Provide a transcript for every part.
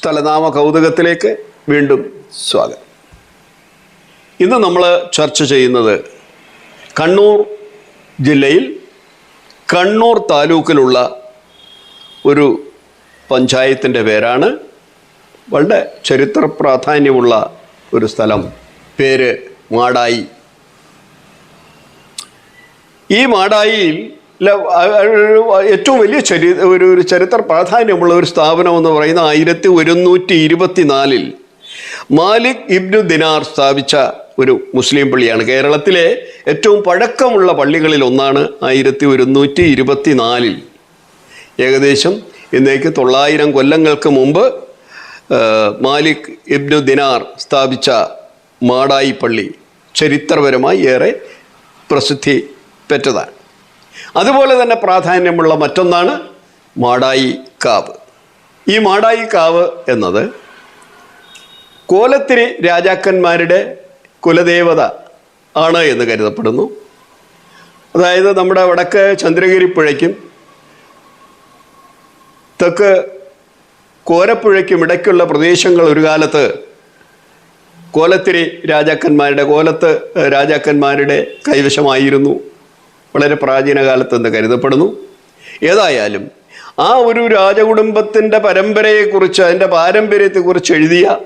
സ്ഥലനാമ കൗതുകത്തിലേക്ക് വീണ്ടും സ്വാഗതം. ഇന്ന് നമ്മൾ ചർച്ച ചെയ്യുന്നത് കണ്ണൂർ ജില്ലയിൽ കണ്ണൂർ താലൂക്കിലുള്ള ഒരു പഞ്ചായത്തിന്റെ പേരാണ്. വളരെ ചരിത്ര പ്രാധാന്യമുള്ള ഒരു സ്ഥലം. പേര് മാടായി. ഈ മാടായിയിൽ ഏറ്റവും വലിയ ചരി ഒരു ഒരു ചരിത്ര പ്രാധാന്യമുള്ള ഒരു സ്ഥാപനം എന്ന് പറയുന്ന ആയിരത്തി ഒരുന്നൂറ്റി ഇരുപത്തിനാലിൽ മാലിക് ഇബ്നു ദിനാർ സ്ഥാപിച്ച ഒരു മുസ്ലിം പള്ളിയാണ്. കേരളത്തിലെ ഏറ്റവും പഴക്കമുള്ള പള്ളികളിൽ ഒന്നാണ് ആയിരത്തി ഒരുന്നൂറ്റി ഇരുപത്തിനാലിൽ. ഏകദേശം ഇന്നേക്ക് തൊള്ളായിരം കൊല്ലങ്ങൾക്ക് മുമ്പ് മാലിക് ഇബ്നു ദിനാർ സ്ഥാപിച്ച മാടായി പള്ളി ചരിത്രപരമായി ഏറെ പ്രസിദ്ധി പെറ്റതാണ്. അതുപോലെ തന്നെ പ്രാധാന്യമുള്ള മറ്റൊന്നാണ് മാടായി കാവ്. ഈ മാടായി കാവ് എന്നത് കോലത്തിരി രാജാക്കന്മാരുടെ കുലദേവത ആണ് എന്ന് കരുതപ്പെടുന്നു. അതായത് നമ്മുടെ വടക്ക് ചന്ദ്രഗിരി പുഴയ്ക്കും തെക്ക് കോരപ്പുഴയ്ക്കും ഇടയ്ക്കുള്ള പ്രദേശങ്ങൾ ഒരു കാലത്ത് കോലത്തിരി രാജാക്കന്മാരുടെ കോലത്ത് രാജാക്കന്മാരുടെ കൈവശമായിരുന്നു. വളരെ പ്രാചീന കാലത്ത് എന്ന് കരുതപ്പെടുന്നു. ഏതായാലും ആ ഒരു രാജകുടുംബത്തിന്റെ പരമ്പരയെക്കുറിച്ച് അതിന്റെ പാരമ്പര്യത്തെക്കുറിച്ച് എഴുതിയ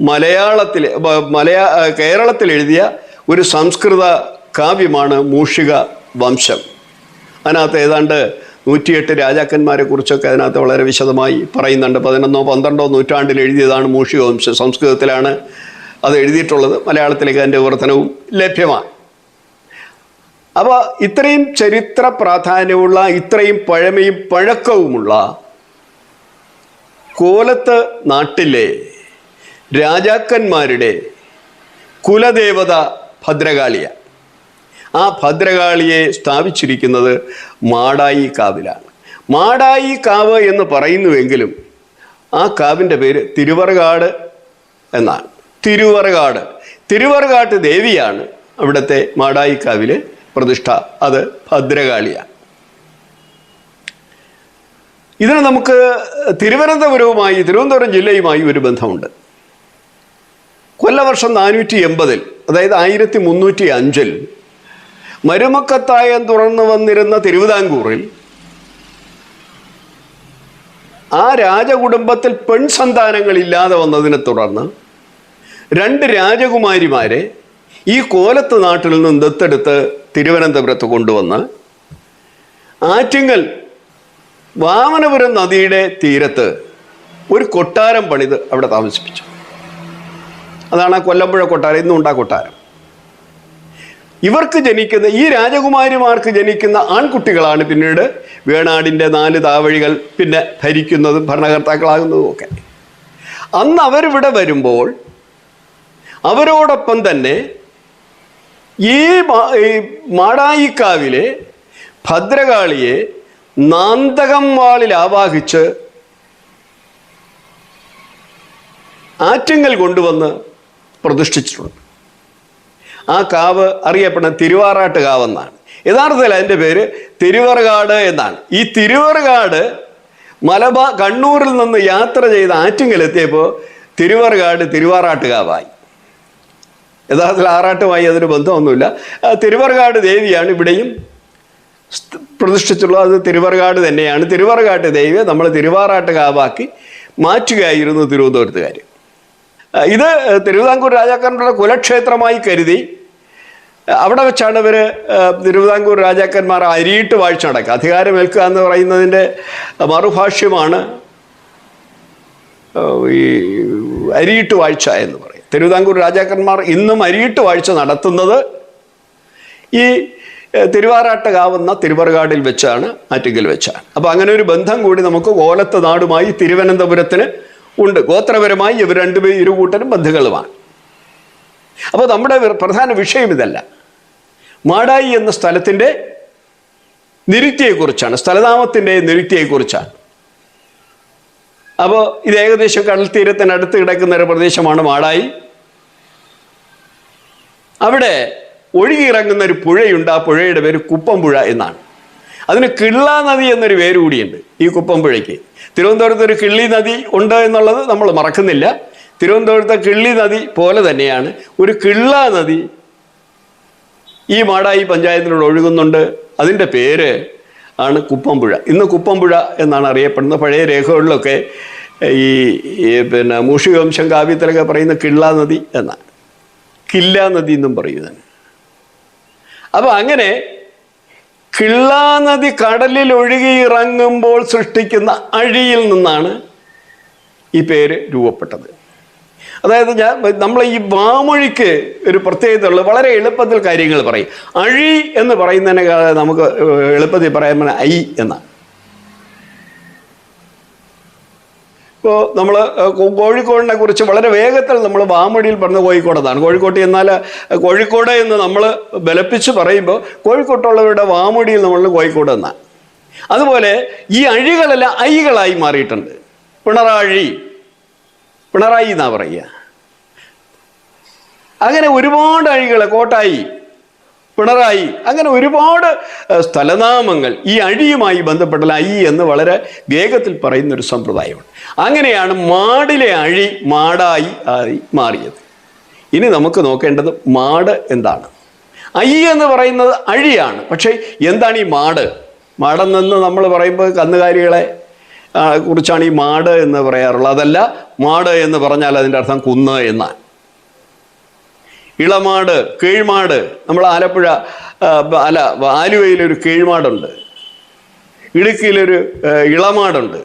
മലയാളത്തിൽ മലയാ കേരളത്തിൽ എഴുതിയ ഒരു സംസ്കൃത കാവ്യമാണ് മൂഷിക വംശം. അതിനകത്ത് ഏതാണ്ട് നൂറ്റിയെട്ട് രാജാക്കന്മാരെ കുറിച്ചൊക്കെ അതിനകത്ത് വളരെ വിശദമായി പറയുന്നുണ്ട്. പതിനൊന്നോ പന്ത്രണ്ടോ നൂറ്റാണ്ടിൽ എഴുതിയതാണ് മൂഷിക വംശം. സംസ്കൃതത്തിലാണ് അത് എഴുതിയിട്ടുള്ളത്. മലയാളത്തിലേക്ക് അതിന്റെ വിവർത്തനവും ലഭ്യമാണ്. അപ്പോൾ ഇത്രയും ചരിത്ര പ്രാധാന്യമുള്ള ഇത്രയും പഴമയും പഴക്കവുമുള്ള കോലത്ത് നാട്ടിലെ രാജാക്കന്മാരുടെ കുലദേവത ഭദ്രകാളിയ. ആ ഭദ്രകാളിയെ സ്ഥാപിച്ചിരിക്കുന്നത് മാടായി കാവിലാണ്. മാടായി കാവ് എന്ന് പറയുന്നുവെങ്കിലും ആ കാവിന്റെ പേര് തിരുവറുകാട് എന്നാണ്. തിരുവറുകാട്. തിരുവറുകാട്ട് ദേവിയാണ് അവിടുത്തെ മാടായി കാവിലെ പ്രതിഷ്ഠ. അത് ഭദ്രകാളിയാണ് ഇതിന് നമുക്ക് തിരുവനന്തപുരവുമായി തിരുവനന്തപുരം ജില്ലയുമായി ഒരു ബന്ധമുണ്ട്. കൊല്ലവർഷം നാനൂറ്റി എൺപതിൽ അതായത് ആയിരത്തി മുന്നൂറ്റി അഞ്ചിൽ മരുമക്കത്തായം തുറന്നു വന്നിരുന്ന തിരുവിതാംകൂറിൽ ആ രാജകുടുംബത്തിൽ പെൺസന്താനങ്ങൾ ഇല്ലാതെ വന്നതിനെ തുടർന്ന് രണ്ട് രാജകുമാരിമാരെ ഈ കോലത്ത് നാട്ടിൽ നിന്നും ദത്തെടുത്ത് തിരുവനന്തപുരത്ത് കൊണ്ടുവന്ന് ആറ്റിങ്ങൽ വാമനപുരം നദിയുടെ തീരത്ത് ഒരു കൊട്ടാരം പണിത് അവിടെ താമസിപ്പിച്ചു. അതാണ് ആ കൊല്ലമ്പുഴ കൊട്ടാരം ഇന്നും ഉണ്ടാ കൊട്ടാരം. ഇവർക്ക് ജനിക്കുന്ന ഈ രാജകുമാരിമാർക്ക് ജനിക്കുന്ന ആൺകുട്ടികളാണ് പിന്നീട് വേണാടിന്റെ നാല് താവഴികൾ പിന്നെ ഭരിക്കുന്നതും ഭരണകർത്താക്കളാകുന്നതും ഒക്കെ. അന്ന് അവരിവിടെ വരുമ്പോൾ അവരോടൊപ്പം തന്നെ ഈ മാടായിക്കാവിലെ ഭദ്രകാളിയെ നാന്തകം വാളിൽ ആവാഹിച്ച് ആറ്റങ്ങൾ കൊണ്ടുവന്ന് പ്രതിഷ്ഠിച്ചിട്ടുണ്ട്. ആ കാവ് അറിയപ്പെടുന്ന തിരുവാറാട്ട് കാവെന്നാണ്. യഥാർത്ഥത്തിൽ അതിന്റെ പേര് തിരുവറുകാട് എന്നാണ്. ഈ തിരുവറുകാട് മലബാർ കണ്ണൂരിൽ നിന്ന് യാത്ര ചെയ്ത് ആറ്റിങ്ങലെത്തിയപ്പോൾ തിരുവറുകാട് തിരുവാറാട്ട് കാവായി. യഥാർത്ഥത്തിൽ ആറാട്ടുമായി അതിന് ബന്ധമൊന്നുമില്ല. തിരുവർഗാട് ദേവിയാണ് ഇവിടെയും പ്രതിഷ്ഠിച്ചുള്ളത് അത് തിരുവറുകാട് തന്നെയാണ്. തിരുവറുകാട്ട് ദേവിയെ നമ്മൾ തിരുവാറാട്ട് കാവാക്കി മാറ്റുകയായിരുന്നു തിരുവനന്തപുരത്തുകാർ ഇത് തിരുവിതാംകൂർ രാജാക്കന്മാരുടെ കുലക്ഷേത്രമായി കരുതി അവിടെ വെച്ചാണ് ഇവർ തിരുവിതാംകൂർ രാജാക്കന്മാർ അരിയിട്ട് വാഴ്ച നടക്കുക. അധികാരമേൽക്കുക എന്ന് പറയുന്നതിന്റെ മറുഭാഷ്യമാണ് ഈ അരിയിട്ട് വാഴ്ച എന്ന് പറയും തിരുവിതാംകൂർ രാജാക്കന്മാർ ഇന്നും അരിയിട്ട് വാഴ്ച നടത്തുന്നത് ഈ തിരുവാറാട്ടകാവുന്ന തിരുവറുകാടിൽ വെച്ചാണ് ആറ്റിങ്കിൽ വെച്ചാണ്. അപ്പോൾ അങ്ങനെ ഒരു ബന്ധം കൂടി നമുക്ക് കോലത്ത് നാടുമായി തിരുവനന്തപുരത്തിന് ഉണ്ട്. ഗോത്രപരമായി ഇവർ രണ്ടുപേരും ഇരുകൂട്ടരും ബന്ധുക്കളുമാണ്. അപ്പോൾ നമ്മുടെ പ്രധാന വിഷയം ഇതല്ല. മാടായി എന്ന സ്ഥലത്തിന്റെ നിരുത്തിയെക്കുറിച്ചാണ് സ്ഥലനാമത്തിന്റെ നിരുത്തിയെക്കുറിച്ചാണ് അപ്പോൾ ഇത് ഏകദേശം കടൽ തീരത്തിനടുത്ത് കിടക്കുന്ന ഒരു പ്രദേശമാണ് മാടായി. അവിടെ ഒഴുകിയിറങ്ങുന്ന ഒരു പുഴയുണ്ട്. ആ പുഴയുടെ പേര് കുപ്പംപുഴ എന്നാണ്. അതിന് കിള്ളാ നദി എന്നൊരു പേര് കൂടിയുണ്ട് ഈ കുപ്പംപുഴയ്ക്ക്. തിരുവനന്തപുരത്ത് ഒരു കിള്ളി നദി ഉണ്ട് എന്നുള്ളത് നമ്മൾ മറക്കുന്നില്ല. തിരുവനന്തപുരത്തെ കിള്ളി നദി പോലെ തന്നെയാണ്. ഒരു കിള്ളാ നദി ഈ മാടായി പഞ്ചായത്തിലൂടെ ഒഴുകുന്നുണ്ട്. അതിന്റെ പേര് ആണ് കുപ്പംപുഴ. ഇന്ന് കുപ്പംപുഴ എന്നാണ് അറിയപ്പെടുന്നത്. പഴയ രേഖകളിലൊക്കെ ഈ പിന്നെ മൂഷികവംശം കാവ്യത്തിലൊക്കെ പറയുന്ന കിള്ള നദി എന്നാണ്. കില്ല നദി എന്നും പറയുന്നത് അപ്പൊ അങ്ങനെ കിള്ളാനദി കടലിൽ ഒഴുകി ഇറങ്ങുമ്പോൾ സൃഷ്ടിക്കുന്ന അഴിയിൽ നിന്നാണ് ഈ പേര് രൂപപ്പെട്ടത്. അതായത് ഞാൻ നമ്മൾ ഈ വാമൊഴിക്ക് ഒരു പ്രത്യേകത ഉള്ളത് വളരെ എളുപ്പത്തിൽ കാര്യങ്ങൾ പറയും. അഴി എന്ന് പറയുന്നതിനേക്കാൾ നമുക്ക് എളുപ്പത്തിൽ പറയാൻ ഐ എന്നാണ്. ഇപ്പോൾ നമ്മൾ കോഴിക്കോടിനെ കുറിച്ച് വളരെ വേഗത്തിൽ നമ്മൾ വാമൊഴിയിൽ പറഞ്ഞ കോഴിക്കോടതാണ് കോഴിക്കോട്ട് എന്നാൽ കോഴിക്കോട് എന്ന് നമ്മൾ ബലപ്പിച്ച് പറയുമ്പോൾ കോഴിക്കോട്ടുള്ളവരുടെ വാമൊഴിയിൽ നമ്മൾ കോഴിക്കോട് എന്നാണ് അതുപോലെ ഈ അഴികളെല്ലാം ഐകളായി മാറിയിട്ടുണ്ട്. പിണറാഴി പിണറായി എന്നാ പറയുക? അങ്ങനെ ഒരുപാട് അഴികൾ കോട്ടായി പിണറായി. അങ്ങനെ ഒരുപാട് സ്ഥലനാമങ്ങൾ ഈ അഴിയുമായി ബന്ധപ്പെട്ട ഐ എന്ന് വളരെ വേഗത്തിൽ പറയുന്ന ഒരു സമ്പ്രദായമാണ് അങ്ങനെയാണ് മാടിലെ അഴി മാടായി ആയി മാറിയത്. ഇനി നമുക്ക് നോക്കേണ്ടത് മാട് എന്താണ്? ഐ എന്ന് പറയുന്നത് അഴിയാണ്. പക്ഷേ എന്താണ് ഈ മാട്? മാടെന്നു നമ്മൾ പറയുമ്പോൾ കന്നുകാലികളെ കുറിച്ചാണ് ഈ മാട് എന്ന് പറയാറുള്ളത്. അതല്ല മാട് എന്ന് പറഞ്ഞാൽ അതിന്റെ അർത്ഥം കുന്ന് എന്നാണ്. ഇളമാട് കീഴ്മാട്. നമ്മൾ ആലപ്പുഴ അല്ല ആലുവയിലൊരു കീഴ്മാടുണ്ട്. ഇടുക്കിയിലൊരു ഇളമാടുണ്ട്.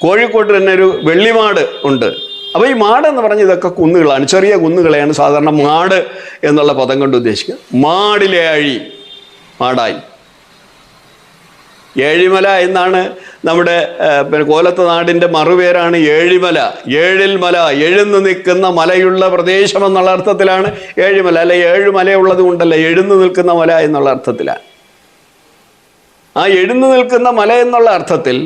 കോഴിക്കോട്ട് തന്നെ ഒരു വെള്ളിമാട് ഉണ്ട്. അപ്പോൾ ഈ മാട് എന്ന് പറഞ്ഞ ഇതൊക്കെ കുന്നുകളാണ്. ചെറിയ കുന്നുകളെയാണ് സാധാരണ മാട് എന്നുള്ള പദം കൊണ്ട് ഉദ്ദേശിക്കുക. മാടിലെ അഴി മാടായി. ഏഴിമല എന്നാണ് നമ്മുടെ പിന്നെ കോലത്ത് നാടിന്റെ മറുപേരാണ് ഏഴിമല. ഏഴിൽ മല എഴുന്നു നിൽക്കുന്ന മലയുള്ള പ്രദേശം എന്നുള്ള അർത്ഥത്തിലാണ് ഏഴിമല. അല്ലെ ഏഴ് മലയുള്ളത് കൊണ്ടല്ല എഴുന്നു നിൽക്കുന്ന മല എന്നുള്ള അർത്ഥത്തിലാണ്. ആ എഴുന്നു നിൽക്കുന്ന മല എന്നുള്ള അർത്ഥത്തിൽ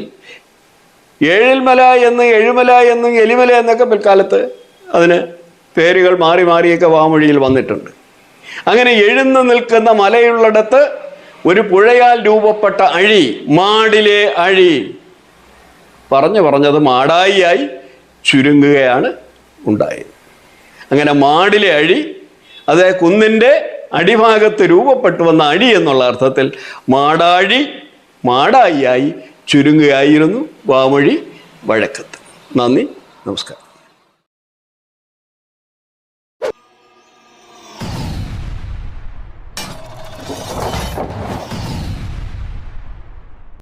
ഏഴിൽമല എന്ന് എഴുമല എന്ന് എലിമല എന്നൊക്കെ പിൽക്കാലത്ത് അതിന് പേരുകൾ മാറി മാറിയൊക്കെ വാമൊഴിയിൽ വന്നിട്ടുണ്ട്. അങ്ങനെ എഴുന്നു നിൽക്കുന്ന മലയുള്ളിടത്ത് ഒരു പുഴയാൽ രൂപപ്പെട്ട അഴി മാടിലെ അഴി. പറഞ്ഞു പറഞ്ഞത് മാടായിയായി ചുരുങ്ങുകയാണ് ഉണ്ടായത്. അങ്ങനെ മാടിലെ അഴി അത് കുന്നിന്റെ അടിഭാഗത്ത് രൂപപ്പെട്ടു വന്ന അഴി എന്നുള്ള അർത്ഥത്തിൽ മാടാഴി മാടായിയായി ചുരുങ്ങുകയായിരുന്നു വാമൊഴി വഴക്കത്ത്. നന്ദി നമസ്കാരം.